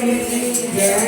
કી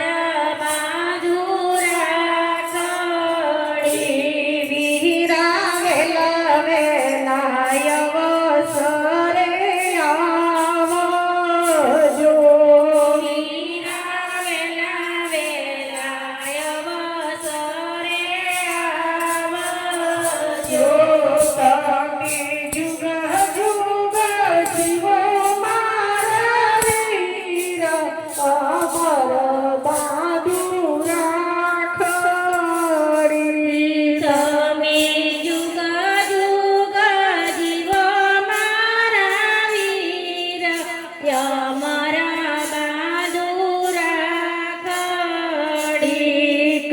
ดี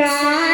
กา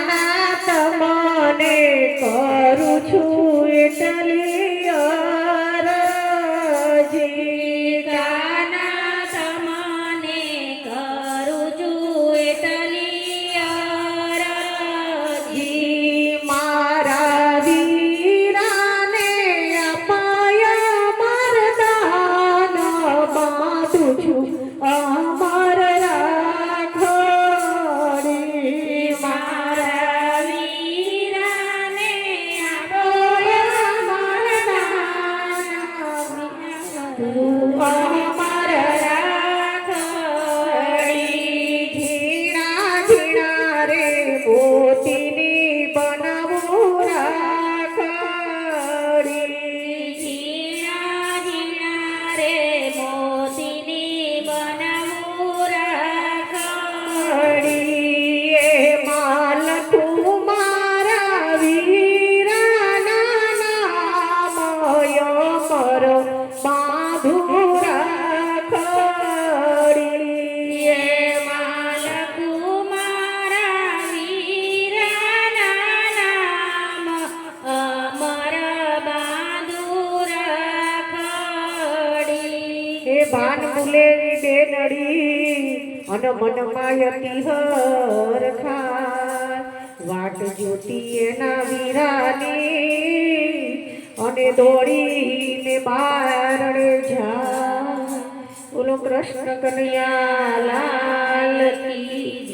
રાખડી એ બે નડી અન યતી હર ખાય. વાટ જોતી એના વીરાની, અને દોડીને બારણે જા બોલો કૃષ્ણ કનૈયા, લાલ કી